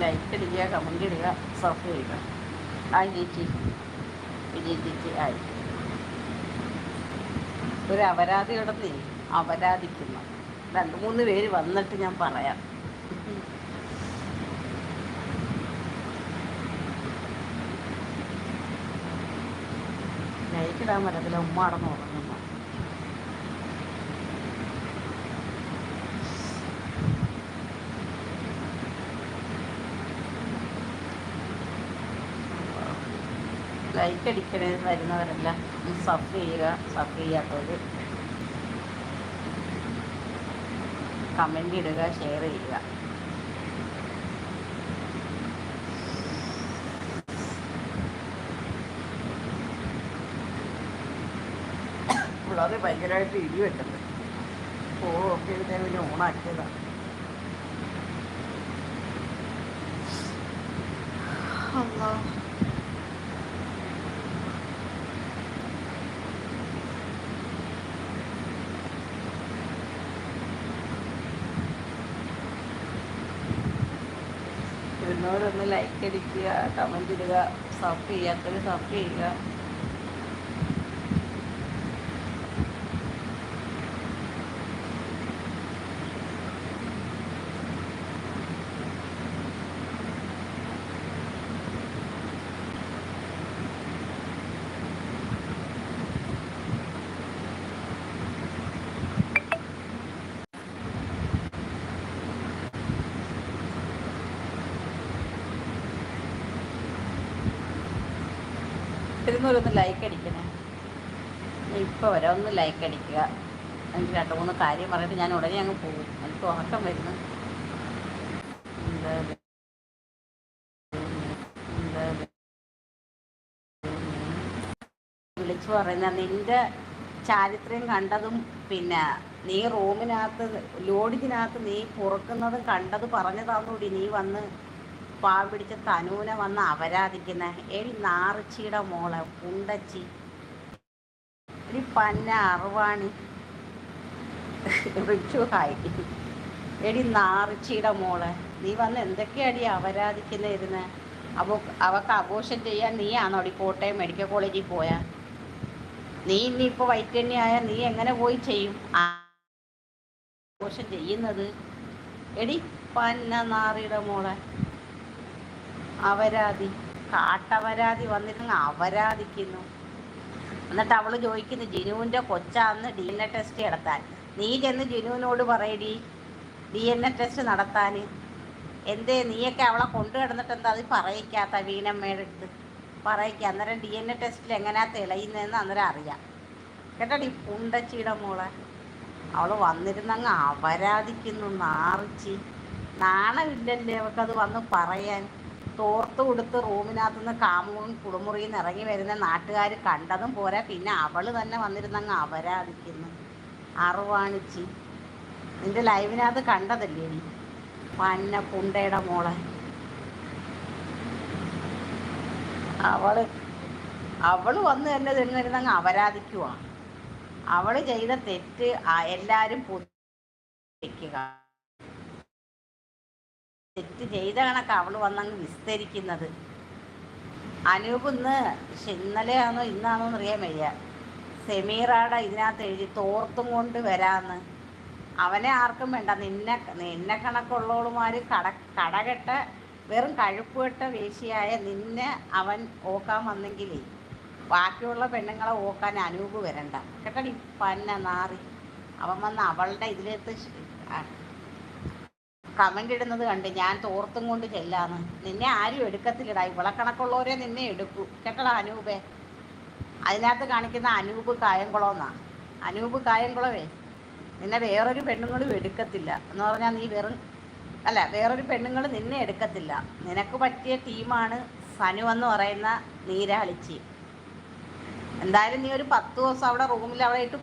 Like അടിക്കുക comment ഇടുക ചെയ്യുക ആ ചേച്ചി വിജയ ചേച്ചി ആയി ഒരു അപരാധി കിടന്നേ അപരാധിക്കുന്നു രണ്ട് മൂന്ന് പേര് വന്നിട്ട് ഞാൻ പറയാം ലൈക്കിടാൻ പറ്റത്തില്ല ഉമ്മ അടന്ന് ഉറങ്ങുന്നു ലൈക്ക് അടിക്കണേ വരുന്നവരെല്ലാം സഫ് ചെയ്യുക സഫ് ചെയ്യാത്തവർ കമന്റ് ഇടുക ഷെയർ ചെയ്യുക. പിള്ളേർ ഭയങ്കരമായിട്ട് ഇടി വെക്കുന്നത് ഓ ഒക്കെ ഞാൻ പിന്നെ ഓണാക്കിയതാണ് അല്ലാ വരുന്നവരൊന്ന് ലൈക്ക് അടിക്കുക കമന്റ് ഇടുക സബ് ചെയ്യാത്തവർ സബ് ചെയ്യുക വരുന്നവരൊന്ന് ലൈക്ക് അടിക്കണേ. ഇപ്പോൾ വരെ ഒന്ന് ലൈക്ക് അടിക്കുക. എനിക്ക് രണ്ട് മൂന്ന് കാര്യം പറഞ്ഞിട്ട് ഞാൻ ഉടനെ അങ്ങ് പോകും. എനിക്ക് ഉറക്കം വരുന്നു. വിളിച്ചു പറയുന്ന നിന്റെ ചാരിത്രം കണ്ടതും പിന്നെ നീ റൂമിനകത്ത് ലോഡ്ജിനകത്ത് നീ പുറക്കുന്നതും കണ്ടത് പറഞ്ഞതാന്നൂടി നീ വന്ന് പാവം പിടിച്ച തനൂനെ വന്ന് അപരാധിക്കുന്ന എടി നാറിച്ചിയുടെ മോളെ കുണ്ടച്ചി എടി പന്ന അറുവാണി. റിച്ചു ഹായ്. എടി നാറിച്ചിയുടെ മോളെ നീ വന്ന് എന്തൊക്കെയാടി അപരാധിക്കുന്ന ഇരുന്ന്? അവ അവക്ക് ആഘോഷം ചെയ്യാൻ നീയാണോടി കോട്ടയം മെഡിക്കൽ കോളേജിൽ പോയാ? നീ ഇനിയിപ്പോൾ വൈറ്റന്യായ നീ എങ്ങനെ പോയി ചെയ്യും? ആഘോഷം ചെയ്യുന്നത്? എടി പന്ന നാറിയുടെ മോളെ അവരാതി കാട്ടവരാതി വന്നിട്ട് അവരാധിക്കുന്നു. എന്നിട്ട് അവൾ ചോദിക്കുന്നു ജിനുവിന്റെ കൊച്ചാന്ന് ഡി എൻ എ ടെസ്റ്റ് നടത്താൻ. നീ ചെന്ന് ജിനുവിനോട് പറയടി ഡി എൻ എ ടെസ്റ്റ് നടത്താൻ. എന്തേ നീയൊക്കെ അവളെ കൊണ്ടു കിടന്നിട്ട് എന്താ അത് പറയിക്കാത്ത വീണമ്മയുടെ അടുത്ത്? പറയിക്കുക അന്നേരം ഡി എൻ എ ടെസ്റ്റിൽ എങ്ങനെയാ തെളിയുന്നതെന്ന് അന്നേരം അറിയാം. കേട്ടോടി പുണ്ടച്ചിയുടെ മോളെ അവൾ വന്നിരുന്നങ്ങ് അപരാധിക്കുന്നു നാറിച്ച്. നാണമില്ലല്ലേ അവൾക്കത് വന്ന് പറയാൻ. തോർത്ത് കൊടുത്ത് റൂമിനകത്തുനിന്ന് കാമുകൻ കുളിമുറിയിൽ നിന്ന് ഇറങ്ങി വരുന്ന നാട്ടുകാർ കണ്ടതും പോരാ. പിന്നെ അവൾ തന്നെ വന്നിരുന്നങ്ങ് അപരാധിക്കുന്നു. അറുവാണിച്ചി നിന്റെ ലൈവിനകത്ത് കണ്ടതല്ലേ നീ? പന്ന പുണ്ടയുടെ മോളെ. അവൾ അവൾ വന്ന് തന്നെ തിന്നിരുന്നങ്ങ് അവരാധിക്കുവാ അവൾ ചെയ്ത തെറ്റ് എല്ലാവരും വെക്കുക തെറ്റ് ചെയ്ത കണക്ക് അവൾ വന്നങ്ങ് വിസ്തരിക്കുന്നത്. അനൂപ് ഇന്ന് ഇന്നലെയാണോ ഇന്നാണോ അറിയാൻ വയ്യ. സെമീറാടെ ഇതിനകത്ത് എഴുതി തോർത്തും കൊണ്ട് വരാന്ന്. അവനെ ആർക്കും വേണ്ട. നിന്നെ നിന്നെ കണക്കുള്ളവളുമാർ കട കടകെട്ട വെറും കഴുപ്പുകെട്ട വേശിയായ നിന്നെ അവൻ ഓക്കാൻ വന്നെങ്കിലേ ബാക്കിയുള്ള പെണ്ണുങ്ങളെ ഓക്കാൻ അനൂപ് വരണ്ട. കേട്ടടി? പന്ന നാറി. അവൻ വന്ന് അവളുടെ ഇതിലേക്ക് കമന്റ് ഇടുന്നത് കണ്ട് ഞാൻ തോർത്തും കൊണ്ട് ചെല്ലാന്ന്. നിന്നെ ആരും എടുക്കത്തില്ലടാ. ഇവളക്കണക്കുള്ളവരെ നിന്നെ എടുക്കൂ. കേട്ടടാ അനൂപേ? അതിനകത്ത് കാണിക്കുന്ന അനൂപ് കായംകുളമെന്നാ അനൂപ് കായംകുളമേ നിന്നെ വേറൊരു പെണ്ണുങ്ങളും എടുക്കത്തില്ല. എന്ന് പറഞ്ഞാൽ നീ വെറും അല്ല വേറൊരു പെണ്ണുങ്ങൾ നിന്നെ എടുക്കത്തില്ല. നിനക്ക് പറ്റിയ ടീമാണ് സനു എന്ന് പറയുന്ന നീരാളിച്ചി. എന്തായാലും നീ ഒരു പത്ത് ദിവസം അവിടെ റൂമിൽ അവിടെ ഇട്ട്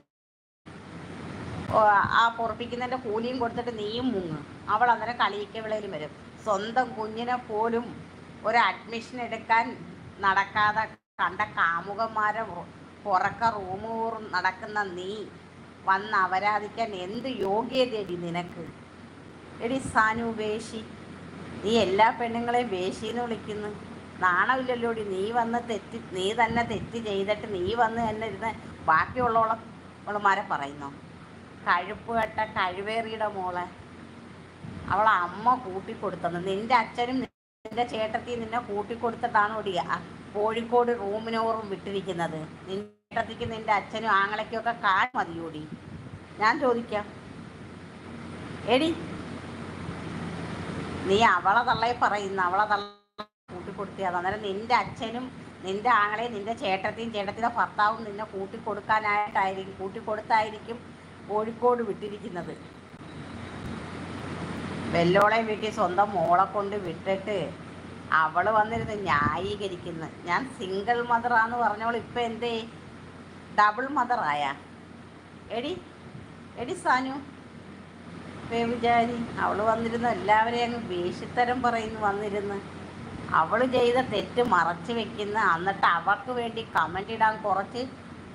ആ പൊറപ്പിക്കുന്നതിന്റെ കൂലിയും കൊടുത്തിട്ട് നീയും മുങ്ങ്. അവൾ അന്നേരം കളിയിക്കവിളയിലും വരും. സ്വന്തം കുഞ്ഞിനെ പോലും ഒരു അഡ്മിഷൻ എടുക്കാൻ നടക്കാതെ കണ്ട കാമുകന്മാരെ പുറക്ക റൂമൂറും നടക്കുന്ന നീ വന്ന് അപരാധിക്കാൻ എന്ത് യോഗ്യതയടി നിനക്ക്? എടി സാനു വേഷി നീ എല്ലാ പെണ്ണുങ്ങളെയും വേശിന്ന് വിളിക്കുന്നു. നാണമില്ലല്ലോടി. നീ വന്ന് തെറ്റി നീ തന്നെ തെറ്റ് ചെയ്തിട്ട് നീ വന്ന് തന്നെ ഇരുന്ന് ബാക്കിയുള്ളവളെ ഉള്ളമാരെ പറയുന്നു? കഴുപ്പ് കെട്ട കഴിവേറിയുടെ മോളെ. അവളെ അമ്മ കൂട്ടിക്കൊടുത്തത് നിന്റെ അച്ഛനും നിന്റെ ചേട്ടത്തി നിന്നെ കൂട്ടിക്കൊടുത്തിട്ടാണ് ഒടിയ കോഴിക്കോട് റൂമിനോറും വിട്ടിരിക്കുന്നത്. നിന്റെ ചേട്ടത്തിക്ക് നിന്റെ അച്ഛനും ആങ്ങളയ്ക്കും ഒക്കെ മതി മതിയോടി ഞാൻ ചോദിക്കാം. എടി നീ അവളെ തള്ളയെ പറയുന്ന അവളെ തള്ള കൂട്ടിക്കൊടുത്തിയത് അന്നേരം നിന്റെ അച്ഛനും നിന്റെ ആങ്ങളെയും നിന്റെ ചേട്ടത്തെയും ചേട്ടത്തിന്റെ ഭർത്താവും നിന്നെ കൂട്ടിക്കൊടുക്കാനായിട്ടായിരിക്കും കൂട്ടിക്കൊടുത്തായിരിക്കും കോഴിക്കോട് വിട്ടിരിക്കുന്നത്. വെല്ലോളെ വീട്ടിൽ സ്വന്തം മോളെ കൊണ്ട് വിട്ടിട്ട് അവൾ വന്നിരുന്ന് ന്യായീകരിക്കുന്നു. ഞാൻ സിംഗിൾ മദറാന്ന് പറഞ്ഞവൾ ഇപ്പം എന്തേ? ഡബിൾ മദറായ എടി എടി സാനു. വിചാരി അവൾ വന്നിരുന്ന് എല്ലാവരെയും അങ്ങ് വേഷിത്തരം പറയുന്നു വന്നിരുന്ന്. അവൾ ചെയ്ത തെറ്റ് മറച്ചു വെക്കുന്ന എന്നിട്ട് അവർക്ക് വേണ്ടി കമന്റ് ഇടാൻ കുറച്ച്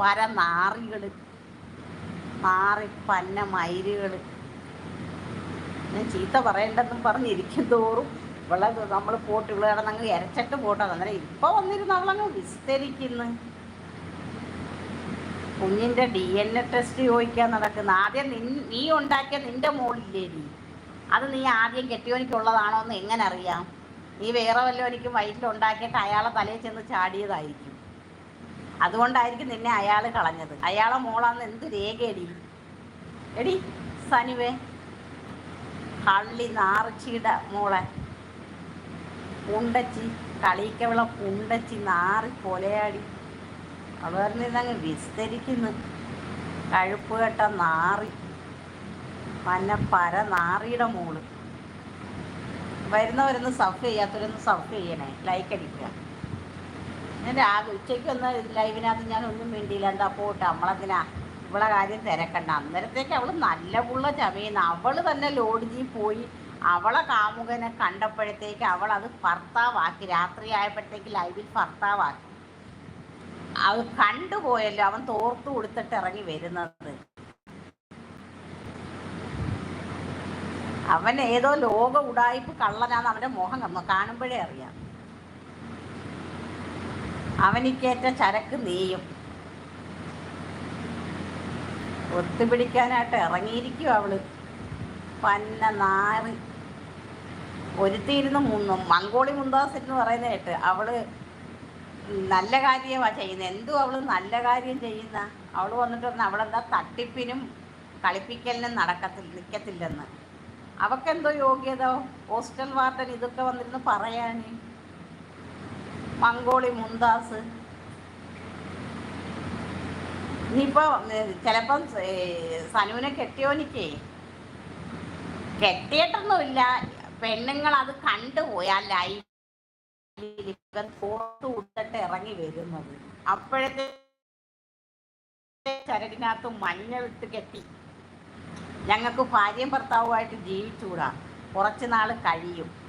പര നാറി പന്ന മയിലുകൾ ഞാൻ ചീത്ത പറയണ്ടെന്നും പറഞ്ഞിരിക്കും തോറും ഇവളെ നമ്മൾ പോട്ട് ഇവൾ കിടന്നങ്ങ് ഇരച്ചിട്ട് പോട്ടെ. അന്നേരം ഇപ്പൊ വന്നിരുന്ന് അവളങ്ങ് വിസ്തരിക്കുന്നു. കുഞ്ഞിന്റെ ഡി എൻ എ ടെസ്റ്റ് ചോദിക്കാൻ നടക്കുന്ന. ആദ്യം നീ ഉണ്ടാക്കിയ നിന്റെ മോളില്ലേ നീ? അത് നീ ആദ്യം കെട്ടിയോനിക്കുള്ളതാണോ എന്ന് എങ്ങനെ അറിയാം? നീ വേറെ വല്ലവനിക്കും വയറ്റിലുണ്ടാക്കിയിട്ട് അയാളെ തലയിൽ ചെന്ന് ചാടിയതായിരിക്കും. അതുകൊണ്ടായിരിക്കും നിന്നെ അയാൾ കളഞ്ഞത്. അയാളെ മോളാന്ന് എന്ത് രേഖയടി? എടി സനുവേ. കള്ളി നാറിച്ചിയുടെ മോളെ. പുണ്ടച്ചി കളിക്കവിള പുണ്ടച്ചി നാറി കൊലയാടി. പറഞ്ഞിരുന്നങ്ങ് വിസ്തരിക്കുന്നു. കഴുപ്പ് കെട്ട നാറി. പന്ന പര നാറിയുടെ മോൾ. വരുന്നവരൊന്ന് സഫ് ചെയ്യാത്തവരൊന്ന് സഫ് ചെയ്യണേ. ലൈക്ക് അടിക്കുക. ഞാൻ ആ ഉച്ചയ്ക്ക് ഒന്ന് ലൈവിനകത്ത് ഞാൻ ഒന്നും വേണ്ടിയില്ല എന്താ പോട്ടെ നമ്മളതിനാ ഇവളെ കാര്യം തിരക്കണ്ട. അന്നേരത്തേക്ക് അവൾ നല്ല പുള്ള ചമയുന്ന അവൾ തന്നെ ലോഡ്ജിൽ പോയി അവളെ കാമുകനെ കണ്ടപ്പോഴത്തേക്ക് അവൾ അത് ഭർത്താവാക്കി. രാത്രി ആയപ്പോഴത്തേക്ക് ലൈവിൽ ഭർത്താവാക്കി. അത് കണ്ടുപോയല്ലോ അവൻ തോർത്തു കൊടുത്തിട്ട് ഇറങ്ങി വരുന്നത്. അവൻ ഏതോ ലോക ഉടായ്പ് കള്ളനാന്ന് അവന്റെ മുഖം കാണുമ്പോഴേ അറിയാം. അവനിക്കേറ്റ ചരക്ക് നീയും. ഒത്തുപിടിക്കാനായിട്ട് ഇറങ്ങിയിരിക്കും അവൾ. പന്ന നാറി. ഒരുത്തിയിരുന്ന് മുന്നും. മങ്കോളി മുന്താസ് എന്ന് പറയുന്ന കേട്ട് അവൾ നല്ല കാര്യമാണ് ചെയ്യുന്നത് എന്തും അവൾ നല്ല കാര്യം ചെയ്യുന്ന? അവൾ വന്നിട്ട് പറഞ്ഞ അവളെന്താ തട്ടിപ്പിനും കളിപ്പിക്കലിനും നടക്കത്തില്ല നിൽക്കത്തില്ലെന്ന് അവക്കെന്തോ യോഗ്യത? ഹോസ്റ്റൽ വാർഡൻ ഇതൊക്കെ വന്നിരുന്ന് പറയാൻ മംഗോളി മുന്താസ് ഇനിയിപ്പോ ചിലപ്പം സനുവിനെ കെട്ടിയോനിക്കേ. കെട്ടിയിട്ടൊന്നുമില്ല. പെണ്ണുങ്ങൾ അത് കണ്ടുപോയാ ലൈവ് ഫോട്ടോ കൊടുത്തിട്ട് ഇറങ്ങി വരുന്നത്. അപ്പോഴത്തെ ചരടിനകത്ത് മഞ്ഞളിട്ട് കെട്ടി. ഞങ്ങൾക്ക് ഭാര്യയും ഭർത്താവുമായിട്ട് ജീവിച്ചുകൂടാ. കുറച്ച് നാൾ കഴിയും.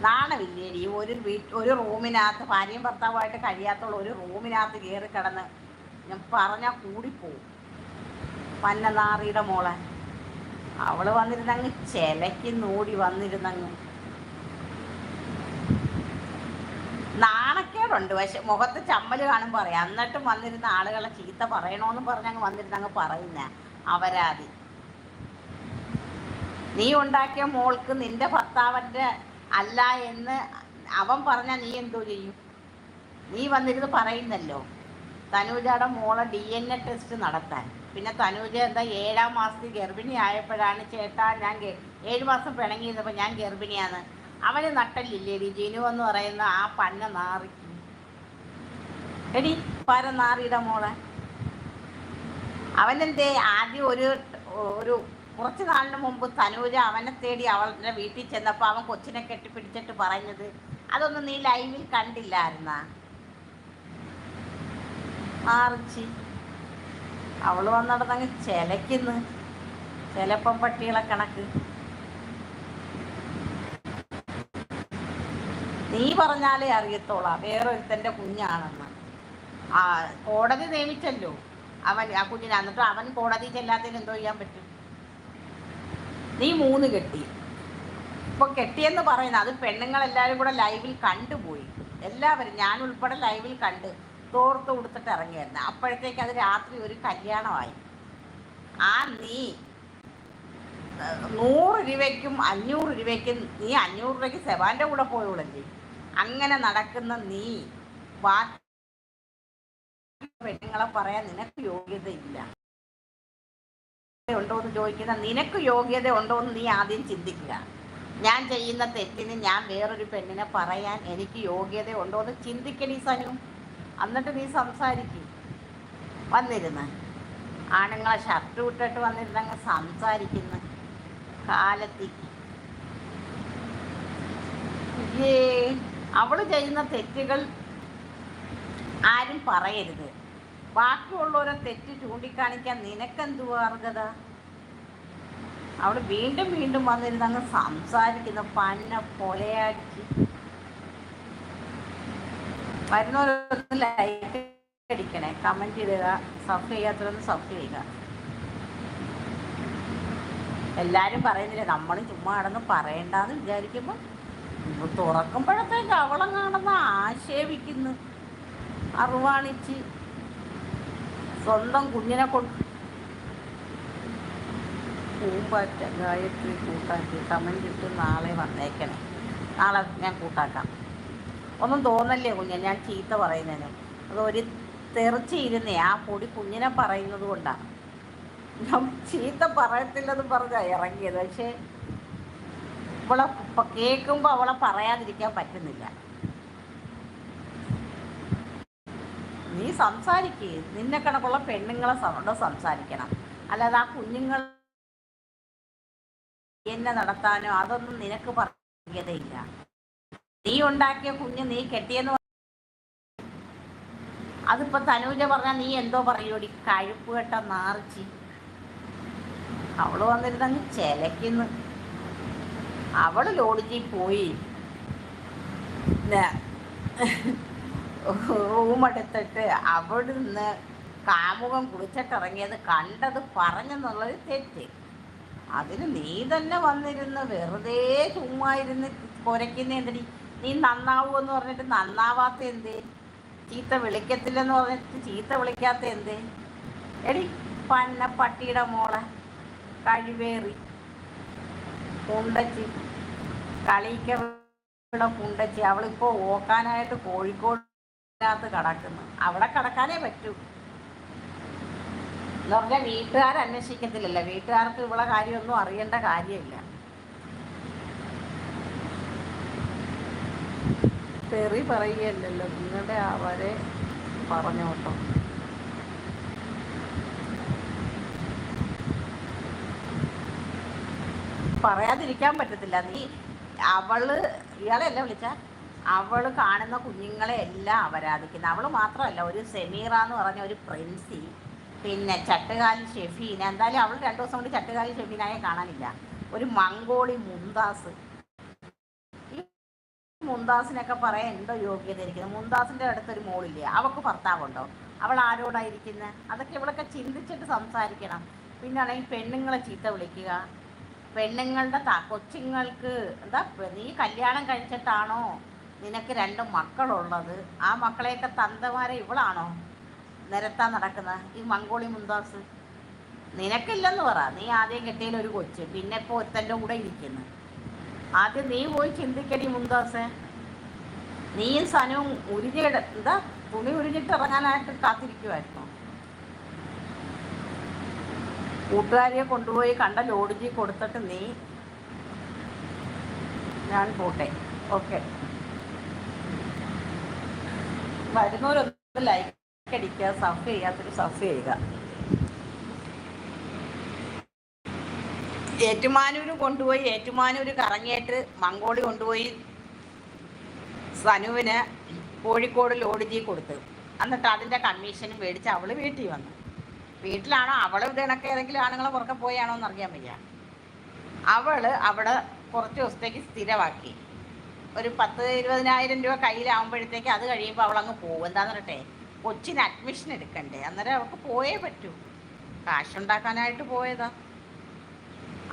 നാണമില്ലേടി ഒരു വീട്ട് ഒരു റൂമിനകത്ത് ഭാര്യയും ഭർത്താവുമായിട്ട് കഴിയാത്തുള്ള ഒരു റൂമിനകത്ത് കയറി കിടന്ന് ഞാൻ പറഞ്ഞാൽ കൂടിപ്പോവും. പന്നനാറിയുടെ മോളെ. അവൾ വന്നിരുന്നങ്ങ് ചെലക്കി നോടി വന്നിരുന്നങ്ങ്. നാണക്കേടുണ്ട്. പക്ഷെ മുഖത്ത് ചമ്മൽ കാണുമ്പോൾ പറയാം എന്നിട്ടും വന്നിരുന്ന ആളുകളെ ചീത്ത പറയണോന്ന് പറഞ്ഞങ്ങ് വന്നിരുന്നങ്ങ് പറയുന്ന അവരാതി. നീ ഉണ്ടാക്കിയ മോൾക്ക് നിന്റെ ഭർത്താവിന്റെ അല്ല എന്ന് അവൻ പറഞ്ഞാൽ നീ എന്തോ ചെയ്യും. നീ വന്നിരുന്ന് പറയുന്നല്ലോ. തനൂജയുടെ മോളെ ഡി എൻ എ ടെസ്റ്റ് നടത്താൻ. പിന്നെ തനൂജ എന്താ ഏഴാം മാസത്തിൽ ഗർഭിണി ആയപ്പോഴാണ് ചേട്ടാ ഞാൻ ഏഴ് മാസം പിണങ്ങിയിരുന്നപ്പോൾ ഞാൻ ഗർഭിണിയാണ്. അവന് നട്ടല്ലില്ലേടി? ജിനു എന്ന് പറയുന്ന ആ പന്ന നാറി. എടി പര നാറിയുടെ മോളെ. അവനെന്തേ? ആദ്യം ഒരു ഒരു കുറച്ച് നാളിന് മുമ്പ് തനൂജ അവനെ തേടി അവളുടെ വീട്ടിൽ ചെന്നപ്പോൾ അവൻ കൊച്ചിനെ കെട്ടിപ്പിടിച്ചിട്ട് പറഞ്ഞത് അതൊന്നും നീ ലൈവിൽ കണ്ടില്ലായിരുന്ന? മാറിച്ച്. അവൾ വന്നിടത്തങ്ങ് ചിലയ്ക്കുന്നു. ചിലപ്പം പട്ടികളെ കണക്ക്. നീ പറഞ്ഞാലേ അറിയത്തോളാം വേറൊരുത്തന്റെ കുഞ്ഞാണെന്ന്. ആ കോടതി നിയമിച്ചല്ലോ. അവൻ ആ കുഞ്ഞിനെ എന്നിട്ട് അവൻ കോടതി ചെല്ലാത്തതിന് എന്തോ ചെയ്യാൻ പറ്റും. നീ മൂന്ന് കെട്ടി. ഇപ്പൊ കെട്ടിയെന്ന് പറയുന്നത് അത് പെണ്ണുങ്ങളെല്ലാവരും കൂടെ ലൈവിൽ കണ്ടുപോയി. എല്ലാവരും ഞാൻ ഉൾപ്പെടെ ലൈവിൽ കണ്ട് തോർത്ത് കൊടുത്തിട്ട് ഇറങ്ങിയായിരുന്നു. അപ്പോഴത്തേക്ക് അത് രാത്രി ഒരു കല്യാണമായി. ആ നീ നൂറ് രൂപയ്ക്കും അഞ്ഞൂറ് രൂപയ്ക്കും നീ അഞ്ഞൂറ് രൂപയ്ക്ക് സെവാന്റെ കൂടെ പോയോളല്ലേ? അങ്ങനെ നടക്കുന്ന നീ പെണ്ണുങ്ങളെ പറയാൻ നിനക്ക് യോഗ്യതയില്ല. ഉണ്ടോ എന്ന് ചോദിക്കുന്ന നിനക്ക് യോഗ്യത ഉണ്ടോ എന്ന് നീ ആദ്യം ചിന്തിക്കുക. ഞാൻ ചെയ്യുന്ന തെറ്റിന് ഞാൻ വേറൊരു പെണ്ണിനെ പറയാൻ എനിക്ക് യോഗ്യത ഉണ്ടോ എന്ന് ചിന്തിക്കണീ സനു. എന്നിട്ട് നീ സംസാരിക്കും. വന്നിരുന്ന്. ആണുങ്ങളെ ഷർട്ട് വിട്ടിട്ട് വന്നിരുന്ന് അങ്ങ് സംസാരിക്കുന്നു. കാലത്തി. ഏ അവൾ ചെയ്യുന്ന തെറ്റുകൾ ആരും പറയരുത്. ബാക്കിയുള്ളവരെ തെറ്റ് ചൂണ്ടിക്കാണിക്കാൻ നിനക്കെന്തുവാ അർഹത അവിടെ വീണ്ടും വീണ്ടും വന്നിരുന്ന് അങ്ങ് സംസാരിക്കുന്ന പന്ന പൊലയാക്കി. വരുന്നവരൊന്ന് ലൈക്ക് അടിക്കണേ കമന്റ് ഇടുക സബ് ചെയ്യാത്തവരൊന്ന് സബ് ചെയ്യുക. എല്ലാവരും പറയുന്നില്ല നമ്മളും ചുമ്മാ അടന്ന് പറയണ്ടെന്ന് വിചാരിക്കുമ്പോൾ തുറക്കുമ്പോഴത്തേക്ക് അവളങ്ങാണെന്ന് ആക്ഷേപിക്കുന്നു അറുവാണിച്ച്. സ്വന്തം കുഞ്ഞിനെ കൊണ്ട് പൂമ്പാറ്റ ഗായത്രി കൂട്ടാക്കി കമന്റ് ഇട്ട് നാളെ വന്നേക്കണേ. നാളെ ഞാൻ കൂട്ടാക്കാം. ഒന്നും തോന്നല്ലേ കുഞ്ഞെ? ഞാൻ ചീത്ത പറയുന്നതിന്. അത് ഒരു തെറിച്ചിരുന്നേ. ആ പൊടി കുഞ്ഞിനെ പറയുന്നത് കൊണ്ടാണ് ഞാൻ ചീത്ത പറയത്തില്ലെന്ന് പറഞ്ഞാ ഇറങ്ങിയത്. പക്ഷേ ഇവളെ കേൾക്കുമ്പോൾ അവളെ പറയാതിരിക്കാൻ പറ്റുന്നില്ല. നീ സംസാരിക്ക് നിന്നെ കണക്കുള്ള പെണ്ണുങ്ങളെ സംസാരിക്കണം. അല്ലാതെ ആ കുഞ്ഞുങ്ങൾ എന്നെ നടത്താനോ അതൊന്നും നിനക്ക് പറയുകയില്ല നീ ഉണ്ടാക്കിയ കുഞ്ഞ് നീ കെട്ടിയെന്ന് അതിപ്പോ തനൂജ പറഞ്ഞാൽ നീ എന്തോ പറയൂടി? കഴുപ്പ് കെട്ട നാറിച്ചി അവൾ വന്നിരുന്നങ്ങ് ചെലക്കുന്ന് അവൾ ലോഡ്ജിൽ പോയി. റൂമെടുത്തിട്ട് അവിടുന്ന് കാമുകം കുളിച്ചിട്ടിറങ്ങിയത് കണ്ടത് പറഞ്ഞെന്നുള്ളത് തെറ്റ്. അതിന് നീ തന്നെ വന്നിരുന്ന് വെറുതെ ചുമ്മാ ഇരുന്ന് കുരയ്ക്കുന്ന എന്തിനി നീ നന്നാവൂന്ന് പറഞ്ഞിട്ട് നന്നാവാത്ത എന്ത് ചീത്ത വിളിക്കത്തില്ലെന്ന് പറഞ്ഞിട്ട് ചീത്ത വിളിക്കാത്ത എന്ത് എടി പന്ന പട്ടിയുടെ മോളെ കഴിവേറി കുണ്ടച്ചി കളിക്കുണ്ടച്ചി പുണ്ടച്ചി അവളിപ്പോ ഓക്കാനായിട്ട് കോഴിക്കോടിനകത്ത് കടക്കുന്നു. അവിടെ കടക്കാനേ പറ്റൂ. എന്ന് പറഞ്ഞാൽ വീട്ടുകാർ അന്വേഷിക്കത്തില്ലല്ലോ. വീട്ടുകാർക്ക് ഇവിടെ കാര്യമൊന്നും അറിയേണ്ട കാര്യമില്ല. തെറി പറയുകയല്ലല്ലോ. നിങ്ങളുടെ അവരെ പറഞ്ഞോട്ടോ പറയാതിരിക്കാൻ പറ്റത്തില്ല. നീ അവൾ ഇയാളെയല്ല വിളിച്ച? അവൾ കാണുന്ന കുഞ്ഞുങ്ങളെ എല്ലാം അപരാധിക്കുന്നത് അവൾ മാത്രമല്ല ഒരു സെമീറ എന്ന് പറഞ്ഞ ഒരു പ്രിൻസി പിന്നെ ചട്ടുകാലി ഷെഫീന എന്തായാലും അവൾ രണ്ടു ദിവസം കൊണ്ട് ചട്ടുകാലി ഷെഫീനായെ കാണാനില്ല. ഒരു മംഗോളി മുന്താസ് മുന്താസിനൊക്കെ പറയാൻ എന്തോ യോഗ്യത ഇരിക്കുന്നത് മുന്താസിന്റെ അടുത്തൊരു മോളില്ലേ അവൾക്ക് ഭർത്താവുണ്ടോ? അവൾ ആരോടായിരിക്കുന്നത് അതൊക്കെ ഇവളൊക്കെ ചിന്തിച്ചിട്ട് സംസാരിക്കണം. പിന്നാണെങ്കിൽ പെണ്ണുങ്ങളെ ചീത്ത വിളിക്കുക. പെണ്ണുങ്ങളുടെ കൊച്ചുങ്ങൾക്ക് എന്താ നീ കല്യാണം കഴിച്ചിട്ടാണോ നിനക്ക് രണ്ട് മക്കളുള്ളത്. ആ മക്കളെയൊക്കെ തന്തമാരെ ഇവളാണോ നിരത്താൻ നടക്കുന്ന ഈ മംഗോളി മുന്താസ് നിനക്കില്ലെന്ന് പറ. നീ ആദ്യം കെട്ടിയിൽ ഒരു കൊച്ച് പിന്നെ ഇപ്പോൾ ഒരുത്തന്റെ കൂടെ ഇരിക്കുന്നു. ആദ്യം നീ പോയി ചിന്തിക്കടി മുന്താസെ നീയും സനവും ഉരിഞ്ഞിട എന്താ? തുണി ഉരിഞ്ഞിട്ട് ഇറങ്ങാനായിട്ട് കാത്തിരിക്കുമായിരുന്നു കൂട്ടുകാരിയെ കൊണ്ടുപോയി കണ്ട ലോഡ്ജിൽ കൊടുത്തിട്ട് നീ ഞാൻ പോട്ടെ. ഓക്കെ. വരുന്നവരൊന്ന് ലൈക്ക് അടിക്കുക സഫ് ചെയ്യാത്തൊരു സഫ് ചെയ്യുക. ഏറ്റുമാനൂര് കൊണ്ടുപോയി ഏറ്റുമാനൂര് കറങ്ങിയിട്ട് മങ്കോളി കൊണ്ടുപോയി സനുവിന് കോഴിക്കോട് ലോഡ്ജി കൊടുത്തു. എന്നിട്ട് അതിന്റെ കമ്മീഷനും മേടിച്ച് അവൾ വീട്ടിൽ വന്നു. വീട്ടിലാണോ? അവൾ ഇതണക്ക് ഏതെങ്കിലും ആണുങ്ങളെ പുറക്കെ പോയാണോ എന്ന് അറിയാൻ വയ്യ. അവൾ അവിടെ കുറച്ച് ദിവസത്തേക്ക് സ്ഥിരമാക്കി. ഒരു പത്ത് ഇരുപതിനായിരം രൂപ കയ്യിലാവുമ്പോഴത്തേക്ക് അത് കഴിയുമ്പോൾ അവളങ്ങ് പോകും എന്താന്ന് പറയട്ടെ കൊച്ചിന് അഡ്മിഷൻ എടുക്കണ്ടേ? അന്നേരം അവൾക്ക് പോയേ പറ്റൂ. കാശുണ്ടാക്കാനായിട്ട് പോയതാ.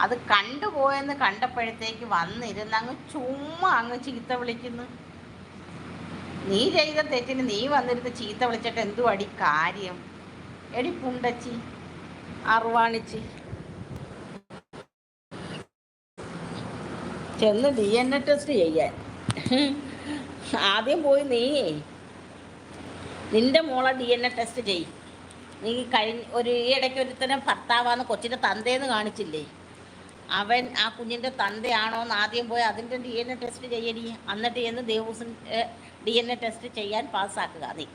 അത് കണ്ടുപോയെന്ന് കണ്ടപ്പോഴത്തേക്ക് വന്നിരുന്ന് അങ്ങ് ചുമ്മാ അങ്ങ് ചീത്ത വിളിക്കുന്നു. നീ ചെയ്ത തെറ്റിന് നീ വന്നിരുന്ന് ചീത്ത വിളിച്ചിട്ട് എന്തു അടി കാര്യം? എടി പുണ്ടച്ചി അറുവാണിച്ചി. ചെന്ന് ഡി എൻ എ ടെസ്റ്റ് ചെയ്യാൻ. ആദ്യം പോയി നീ നിന്റെ മോളെ ഡി എൻ എ ടെസ്റ്റ് ചെയ്. നീ കഴിഞ്ഞ ഒരു ഈ ഇടയ്ക്ക് ഒരുത്തനെ ഭർത്താവാന്ന് കൊച്ചിന്റെ തന്തേന്ന് കാണിച്ചില്ലേ? അവൻ ആ കുഞ്ഞിന്റെ തന്തയാണോ എന്ന് ആദ്യം പോയി അതിന്റെ ഡി എൻ എ ടെസ്റ്റ് ചെയ്യടി. എന്നിട്ട് എന്ന് ദേവൂസിൻ ഡി എൻ എ ടെസ്റ്റ് ചെയ്യാൻ പാസ്സാക്കുക നീ.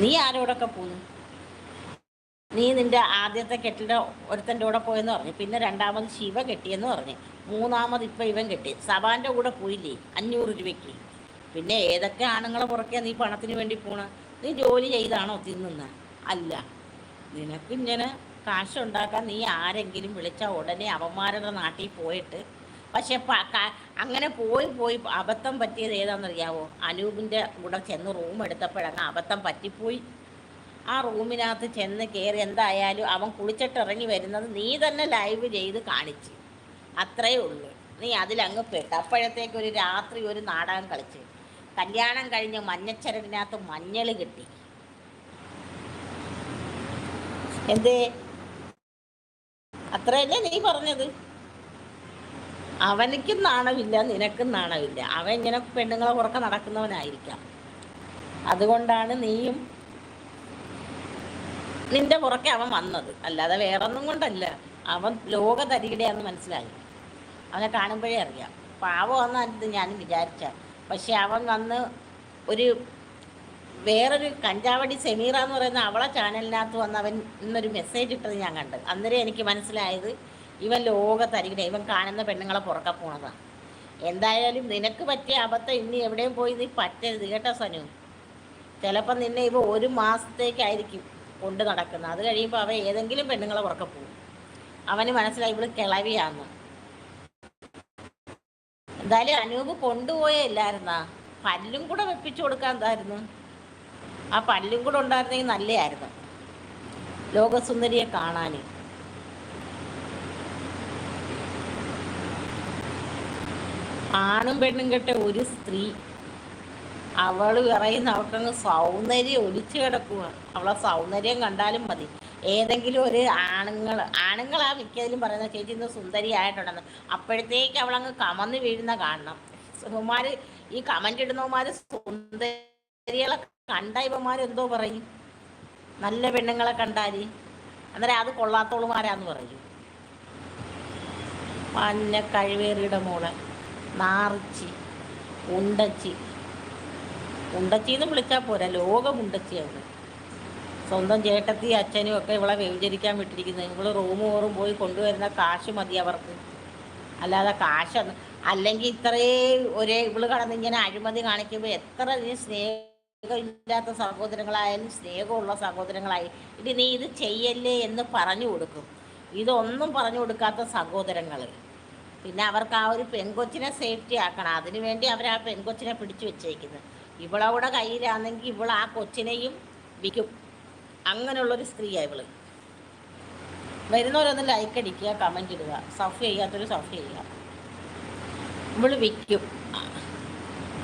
നീ ആരോടൊക്കെ പോന്നു? നീ നിന്റെ ആദ്യത്തെ കെട്ടിന്റെ ഒരുത്തന്റെ കൂടെ പോയെന്ന് പറഞ്ഞു. പിന്നെ രണ്ടാമത് ശിവ കെട്ടിയെന്ന് പറഞ്ഞു. മൂന്നാമത് ഇപ്പം ഇവൻ കെട്ടി. സബാന്റെ കൂടെ പോയില്ലേ? അഞ്ഞൂറ് രൂപയ്ക്ക്. പിന്നെ ഏതൊക്കെ ആണുങ്ങളെ പുറക്കെ നീ പണത്തിന് വേണ്ടി പോണ? നീ ജോലി ചെയ്താണോ തിന്നുന്ന? അല്ല. നിനക്ക് ഇങ്ങനെ കാശുണ്ടാക്കാൻ നീ ആരെങ്കിലും വിളിച്ച ഉടനെ അവന്മാരുടെ നാട്ടിൽ പോയിട്ട് പക്ഷെ അങ്ങനെ പോയി പോയി അബദ്ധം പറ്റിയത് ഏതാണെന്നറിയാവോ? അനൂപിന്റെ കൂടെ ചെന്ന് റൂം എടുത്തപ്പോഴങ്ങ് അബദ്ധം പറ്റിപ്പോയി. ആ റൂമിനകത്ത് ചെന്ന് കയറി എന്തായാലും അവൻ കുളിച്ചിട്ട് ഇറങ്ങി വരുന്നത് നീ തന്നെ ലൈവ് ചെയ്ത് കാണിച്ച്. അത്രയേ ഉള്ളൂ. നീ അതിലങ്ങ് പെട്ട്. അപ്പോഴത്തേക്ക് ഒരു രാത്രി ഒരു നാടകം കളിച്ച്. കല്യാണം കഴിഞ്ഞ് മഞ്ഞച്ചരടിനകത്ത് മഞ്ഞൾ കിട്ടി. എന്തേ? അത്രയല്ലേ നീ പറഞ്ഞത്? അവനിക്കും നാണമില്ല നിനക്കും നാണമില്ല. അവൻ ഇങ്ങനെ പെണ്ണുങ്ങളെ പുറക്കെ നടക്കുന്നവനായിരിക്കാം. അതുകൊണ്ടാണ് നീയും നിന്റെ പുറക്കെ അവൻ വന്നത്. അല്ലാതെ വേറൊന്നും കൊണ്ടല്ല. അവൻ ലോക മനസ്സിലായി. അവനെ കാണുമ്പോഴേ അറിയാം. പാവമെന്നായിരുന്നു ഞാൻ വിചാരിച്ച. പക്ഷെ അവൻ വന്ന് ഒരു വേറൊരു കഞ്ചാവടി സെമീറ എന്ന് പറയുന്ന അവളെ ചാനലിനകത്ത് വന്ന് അവൻ ഇന്നൊരു മെസ്സേജ് ഇട്ടത് ഞാൻ കണ്ടത്. അന്നേരം എനിക്ക് മനസ്സിലായത് ഇവൻ ലോക ഇവൻ കാണുന്ന പെണ്ണുങ്ങളെ പുറക്കെ പോണതാണ് എന്തായാലും നിനക്ക് പറ്റിയ അബദ്ധം ഇനി എവിടെയും പോയി നീ പറ്റരുത് കേട്ടോ സനു. ചിലപ്പോൾ നിന്നെ ഇവ ഒരു മാസത്തേക്കായിരിക്കും കൊണ്ട് നടക്കുന്നത്. അത് കഴിയുമ്പോൾ അവൻ ഏതെങ്കിലും പെണ്ണുങ്ങളെ ഉറക്കെ പോകും. അവന് മനസ്സിലായി ഇവൾ കിളവിയാന്ന് എന്തായാലും അനൂപ് കൊണ്ടുപോയില്ലായിരുന്നാ പല്ലും കൂടെ വെപ്പിച്ചു കൊടുക്കാൻ എന്തായിരുന്നു? ആ പല്ലും കൂടെ ഉണ്ടായിരുന്നെങ്കിൽ നല്ലയായിരുന്നു ലോകസുന്ദരിയെ കാണാൻ ആണും പെണ്ണും കെട്ട ഒരു സ്ത്രീ അവൾ പറയുന്ന അവൾക്കങ്ങ് സൗന്ദര്യം ഒലിച്ചു കിടക്കുവാണ് അവളെ സൗന്ദര്യം കണ്ടാലും മതി. ഏതെങ്കിലും ഒരു ആണുങ്ങൾ ആണുങ്ങളാ മിക്കതിലും പറയുന്നത് ചേച്ചി ഇന്ന് സുന്ദരിയായിട്ടുണ്ടെന്ന് അപ്പോഴത്തേക്ക് അവളങ്ങ് കമന്ന് വീഴുന്ന കാണണം. സുഹുമാർ ഈ കമന്റ് ഇടുന്നവന്മാർ സുന്ദരികളെ കണ്ട ഇവന്മാർ എന്തോ പറയും. നല്ല പെണ്ണുങ്ങളെ കണ്ടാൽ. അന്നേരം അത് കൊള്ളാത്തോളുമാരാന്ന് പറയും. മഞ്ഞ കഴിവേറിയുടെ മോളെ നാറിച്ചി ഉണ്ടച്ചി ഉണ്ടച്ചി എന്ന് വിളിച്ചാൽ പോരാ. ലോകം ഉണ്ടച്ചിയാണ് സ്വന്തം ചേട്ടത്തി അച്ഛനും ഒക്കെ ഇവളെ വ്യവചരിക്കാൻ വിട്ടിരിക്കുന്നത് ഇവൾ റൂം ഓറും പോയി കൊണ്ടുവരുന്ന കാശ് മതി അവർക്ക്. അല്ലാതെ കാശ് അല്ലെങ്കിൽ ഇത്രേ ഒരേ ഇവൾ കടന്ന് ഇങ്ങനെ അഴിമതി കാണിക്കുമ്പോൾ എത്ര നീ സ്നേഹമില്ലാത്ത സഹോദരങ്ങളായാലും സ്നേഹമുള്ള സഹോദരങ്ങളായി. ഇത് നീ ഇത് ചെയ്യല്ലേ എന്ന് പറഞ്ഞു കൊടുക്കും. ഇതൊന്നും പറഞ്ഞു കൊടുക്കാത്ത സഹോദരങ്ങൾ പിന്നെ അവർക്ക് ആ ഒരു പെൺകൊച്ചിനെ സേഫ്റ്റി ആക്കണം. അതിനുവേണ്ടി അവർ ആ പെൺകൊച്ചിനെ പിടിച്ചു വെച്ചേക്കുന്നത് ഇവളവിടെ കയ്യിലാണെങ്കിൽ ഇവൾ ആ കൊച്ചിനെയും വിൽക്കും. അങ്ങനെയുള്ളൊരു സ്ത്രീയാണ് ഇവൾ. വരുന്നവരൊന്ന് ലൈക്ക് അടിക്കുക കമന്റ് ഇടുക. സഫ് ചെയ്യാത്തൊരു സഫ് ചെയ്യുക. ഇവൾ വിൽക്കും.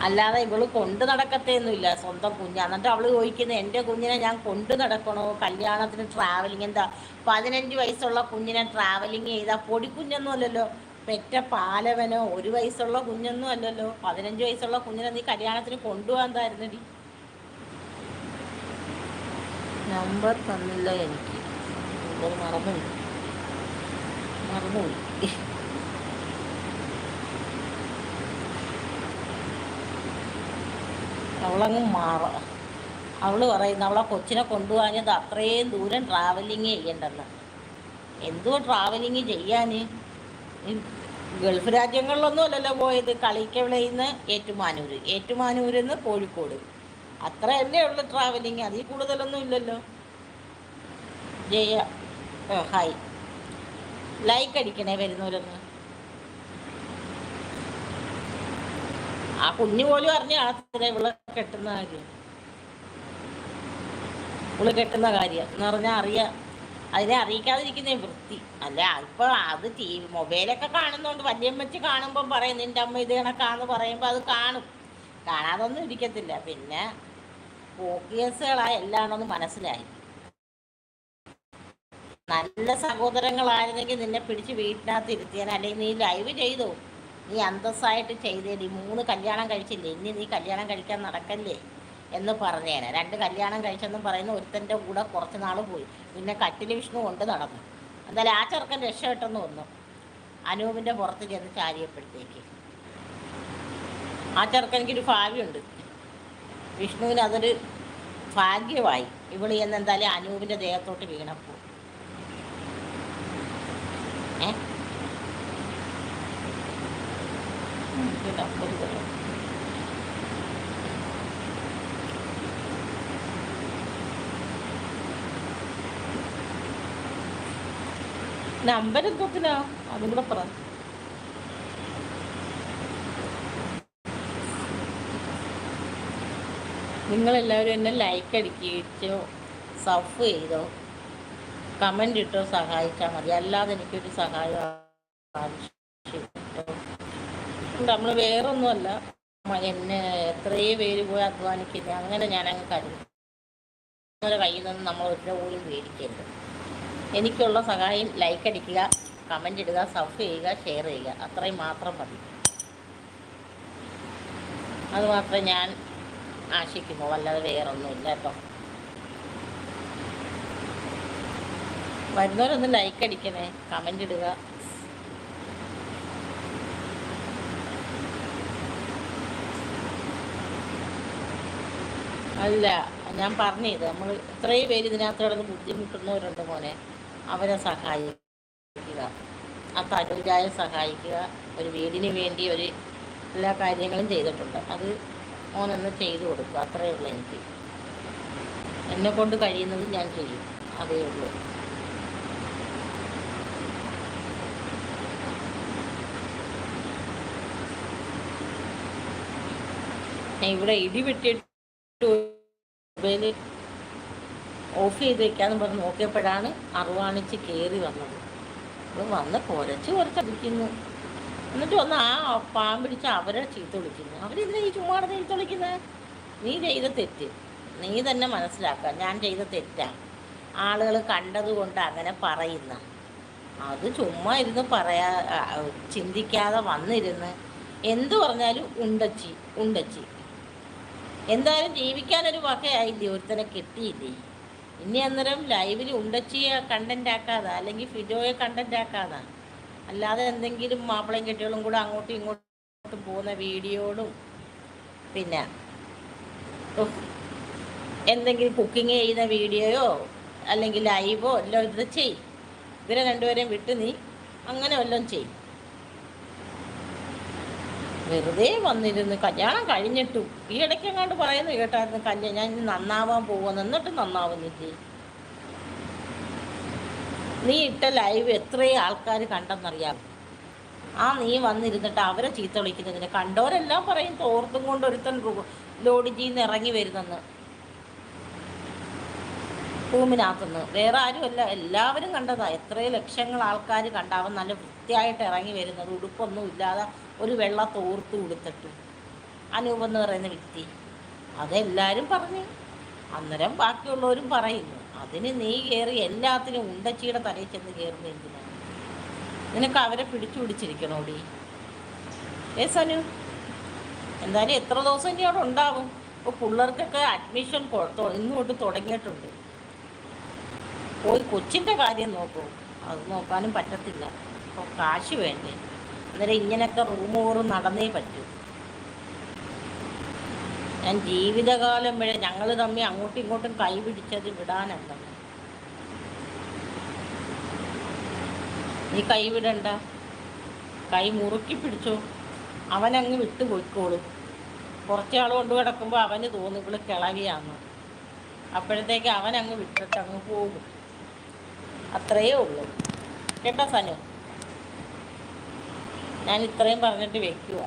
അല്ലാതെ ഇവൾ കൊണ്ടു നടക്കത്തേന്നുമില്ല സ്വന്തം കുഞ്ഞ്. എന്നിട്ട് അവൾ ചോദിക്കുന്നത് എന്റെ കുഞ്ഞിനെ ഞാൻ കൊണ്ടു നടക്കണോ? കല്യാണത്തിന് ട്രാവലിംഗ് എന്താ? പതിനഞ്ച് വയസ്സുള്ള കുഞ്ഞിനെ ട്രാവലിംഗ് ചെയ്താൽ പൊടിക്കുഞ്ഞൊന്നും അല്ലല്ലോ പെറ്റ പാലവനോ ഒരു വയസ്സുള്ള കുഞ്ഞൊന്നും അല്ലല്ലോ. പതിനഞ്ച് വയസ്സുള്ള കുഞ്ഞിനെ നീ കല്യാണത്തിന് കൊണ്ടുപോകാൻ തായിരുന്നടി നമ്പർ തന്നില്ല എനിക്ക്. നമ്പർ മറന്നുപോയി മറന്നുപോയി അവളങ്ങ് മാറ. അവൾ പറയുന്നു അവളെ കൊച്ചിനെ കൊണ്ടുപോകാഞ്ഞത് അത്രയും ദൂരം ട്രാവലിങ് ചെയ്യണ്ടല്ലോ എന്തോ ട്രാവലിങ് ചെയ്യാൻ ഗൾഫ് രാജ്യങ്ങളിലൊന്നും അല്ലല്ലോ പോയത്. കളിക്കവിളയിൽ നിന്ന് ഏറ്റുമാനൂർ ഏറ്റുമാനൂരിൽ നിന്ന് കോഴിക്കോട്. അത്രയല്ലേ ഉള്ളു ട്രാവലിങ് അതിൽ കൂടുതലൊന്നും ഇല്ലല്ലോ. ജയ ഹായ് ലൈക്ക് അടിക്കണേ വരുന്നവരൊന്ന്. ആ കുഞ്ഞു പോലും അറിഞ്ഞ ആത്തിനെ ഇവൾ കെട്ടുന്ന കാര്യം. ഇവൾ കെട്ടുന്ന കാര്യം എന്ന് പറഞ്ഞാൽ അറിയാം. അതിനെ അറിയിക്കാതിരിക്കുന്നേ വൃത്തി. അല്ല ഇപ്പൊ അത് ടി വി മൊബൈലൊക്കെ കാണുന്നോണ്ട് വല്യമ്മച്ച് കാണുമ്പോൾ പറയും നിന്റെ അമ്മ ഇത് കണക്കാന്ന് പറയുമ്പോൾ അത് കാണും. കാണാതൊന്നും ഇരിക്കത്തില്ല. പിന്നെ ഫോക്കിയസുകളായ എല്ലാണെന്ന് മനസ്സിലായി. നല്ല സഹോദരങ്ങളായിരുന്നെങ്കിൽ നിന്നെ പിടിച്ച് വീട്ടിനകത്ത് ഇരുത്തിയാൻ അല്ലെങ്കിൽ നീ ലൈവ് ചെയ്തു? നീ അന്തസ്സായിട്ട് ചെയ്തേടി. മൂന്ന് കല്യാണം കഴിച്ചില്ലേ? ഇനി നീ കല്യാണം കഴിക്കാൻ നടക്കല്ലേ? എന്ന് പറഞ്ഞേനെ. രണ്ട് കല്യാണം കഴിച്ചെന്നും പറയുന്ന ഒരുത്തന്റെ കൂടെ കുറച്ച് നാൾ പോയി. പിന്നെ കട്ടിൽ വിഷ്ണു കൊണ്ട് നടന്നു. എന്തായാലും ആ ചെറുക്കൻ രക്ഷപ്പെട്ടെന്ന് വന്നു അനൂപിന്റെ പുറത്ത് ചെന്ന് ചാരിയപ്പോഴത്തേക്ക്. ആ ചെറുക്കനിക്കൊരു ഭാവിയുണ്ട് വിഷ്ണുവിന് അതൊരു ഭാഗ്യമായി. ഇവിടെ എന്ന് എന്തായാലും അനൂപിന്റെ ദേഹത്തോട്ട് വീണപ്പോൾ. ഏ? ഒരു നമ്പർ എന്തോത്തിനാ അതും പറ നിങ്ങളെല്ലാവരും എന്നെ ലൈക്ക് അടിക്കുകയോ സഫ് ചെയ്തോ കമന്റ് ഇട്ടോ സഹായിച്ചാൽ മതി. അല്ലാതെ എനിക്കൊരു സഹായം ആവശ്യമില്ല. നമ്മൾ വേറൊന്നുമല്ല. എന്നെ എത്രയേ പേര് പോയി അധ്വാനിക്കുന്നത് അങ്ങനെ ഞാനങ്ങ് കരുതും നിങ്ങളുടെ കയ്യിൽ നിന്ന് നമ്മൾ ഒറ്റ പോലും മേടിക്കരുത് എനിക്കുള്ള സഹായം ലൈക്ക് അടിക്കുക കമന്റ് ഇടുക സബ് ചെയ്യുക ഷെയർ ചെയ്യുക. അത്രയും മാത്രം മതി. അത് ഞാൻ ആശിക്കുന്നു. അല്ലാതെ വേറൊന്നുമില്ല കേട്ടോ. വരുന്നവരൊന്ന് ലൈക്ക് അടിക്കണേ കമന്റ് ഇടുക. അല്ല ഞാൻ പറഞ്ഞത് നമ്മൾ ഇത്രയും പേര് ഇതിനകത്ത് കിടന്ന് ബുദ്ധിമുട്ടുന്നവരുണ്ട് മോനെ. അവരെ സഹായിക്കുക. ആ തരൂരായ സഹായിക്കുക. ഒരു വീടിന് വേണ്ടി ഒരു എല്ലാ കാര്യങ്ങളും ചെയ്തിട്ടുണ്ട്. അത് മോനൊന്ന് ചെയ്തു കൊടുക്കുക. അത്രയേ ഉള്ളൂ എനിക്ക്. എന്നെ കൊണ്ട് കഴിയുന്നത് ഞാൻ ചെയ്യും. അതേ ഉള്ളൂ. ഇവിടെ ഇടി വെട്ടിയിട്ട് മൊബൈൽ ഓഫ് ചെയ്ത് വെക്കാന്ന് പറഞ്ഞ് നോക്കിയപ്പോഴാണ് അറുവാണിച്ച് കയറി വന്നത്. അത് വന്ന് കുരച്ച് കുറച്ചടിക്കുന്നു എന്നിട്ട് വന്ന് ആ പാമ്പിടിച്ച് അവരെ ചീത്ത വിളിക്കുന്നു. അവരെന്തിനാ ഈ ചുമ്മാടെ ചീത്ത വിളിക്കുന്നത് നീ ചെയ്ത തെറ്റ്. നീ തന്നെ മനസ്സിലാക്കുക. ഞാൻ ചെയ്ത തെറ്റാ. ആളുകൾ കണ്ടതുകൊണ്ട് അങ്ങനെ പറയുന്ന. അത് ചുമ്മാ ഇരുന്ന് പറയാ ചിന്തിക്കാതെ വന്നിരുന്ന് എന്തു പറഞ്ഞാലും ഉണ്ടച്ചി ഉണ്ടച്ചി. എന്തായാലും ജീവിക്കാനൊരു വകയായില്ലേ? ഒരുത്തനെ കിട്ടിയില്ലേ? ഇനി അന്നേരം ലൈവിൽ ഉണ്ടച്ചിയെ കണ്ടന്റ് ആക്കാതെ അല്ലെങ്കിൽ ഫിഡോയെ കണ്ടന്റ് ആക്കാതെ. അല്ലാതെ എന്തെങ്കിലും മാപ്പിളയും കെട്ടികളും കൂടെ അങ്ങോട്ടും ഇങ്ങോട്ടും പോകുന്ന വീഡിയോകളും പിന്നെ എന്തെങ്കിലും കുക്കിംഗ് ചെയ്യുന്ന വീഡിയോയോ അല്ലെങ്കിൽ ലൈവോ എല്ലാം ഇത് ചെയ്. ഇവരെ രണ്ടുപേരെയും വിട്ട് നീ അങ്ങനെ വല്ലതും ചെയ്യും വെറുതെ വന്നിരുന്ന് കല്യാണം കഴിഞ്ഞിട്ടും. ഈ ഇടയ്ക്ക് എങ്ങാണ്ട് പറയുന്നു കേട്ടായിരുന്നു കല്യാണം ഞാൻ നന്നാവാൻ പോവാന്ന്. എന്നിട്ട് നന്നാവുന്നില്ലേ നീ ഇട്ട ലൈവ് എത്രയും ആൾക്കാർ കണ്ടെന്നറിയാം. ആ നീ വന്നിരുന്നിട്ട് അവരെ ചീത്ത വിളിക്കുന്നതിന് കണ്ടവരെല്ലാം പറയും തോർത്തും കൊണ്ട് ഒരുത്തൻ ലോഡി ലോഡിജിന്ന് ഇറങ്ങി വരുന്നെന്ന്. റൂമിനകത്തുനിന്ന്. വേറെ ആരുമല്ല. എല്ലാവരും കണ്ടതാ. എത്രയോ ലക്ഷങ്ങൾ ആൾക്കാർ കണ്ടാവും നല്ല വൃത്തിയായിട്ട് ഇറങ്ങി വരുന്നത്. ഉടുപ്പൊന്നും ഇല്ലാതെ ഒരു വെള്ള തോർത്ത് കൊടുത്തിട്ട് അനൂപ് എന്ന് പറയുന്ന വ്യക്തി. അതെല്ലാവരും പറഞ്ഞു. അന്നേരം ബാക്കിയുള്ളവരും പറയുന്നു അതിന് നീ കയറി എല്ലാത്തിനും ഉണ്ടച്ചിയുടെ തലയിൽ ചെന്ന് കയറുന്ന എന്തിനാണ് നിനക്ക് അവരെ പിടിച്ചു പിടിച്ചിരിക്കണോടി ഏ സനു എന്തായാലും എത്ര ദിവസം ഇനി അവിടെ ഉണ്ടാവും? ഇപ്പോൾ പിള്ളേർക്കൊക്കെ അഡ്മിഷൻ ഇന്ന് തൊട്ട് തുടങ്ങിയിട്ടുണ്ട്. പോയി കൊച്ചിന്റെ കാര്യം നോക്കൂ. അത് നോക്കാനും പറ്റത്തില്ല. അപ്പോൾ കാശ് വേണ്ടേ? അന്നേരം ഇങ്ങനെയൊക്കെ റൂമോറും നടന്നേ പറ്റൂ. ഞാൻ ജീവിതകാലം വരെ ഞങ്ങൾ തമ്മിൽ അങ്ങോട്ടും ഇങ്ങോട്ടും കൈ പിടിച്ചത് വിടാനുണ്ടെന്ന് നീ കൈ വിടണ്ട. കൈ മുറുക്കി പിടിച്ചോ. അവനങ്ങ് വിട്ടു പോയിക്കോളും. കുറച്ചാൾ കൊണ്ട് കിടക്കുമ്പോൾ അവന് തോന്നും ഇവൾ കിളവിയാന്ന്. അപ്പോഴത്തേക്ക് അവനങ്ങ് വിട്ടിട്ട് അങ്ങ് പോകും. അത്രയേ ഉള്ളൂ. കേട്ടോ സനു? ഞാൻ ഇത്രയും പറഞ്ഞിട്ട് വെക്കുക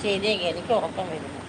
ശരിയെങ്കിൽ എനിക്ക് ഉറക്കം വരുന്നു.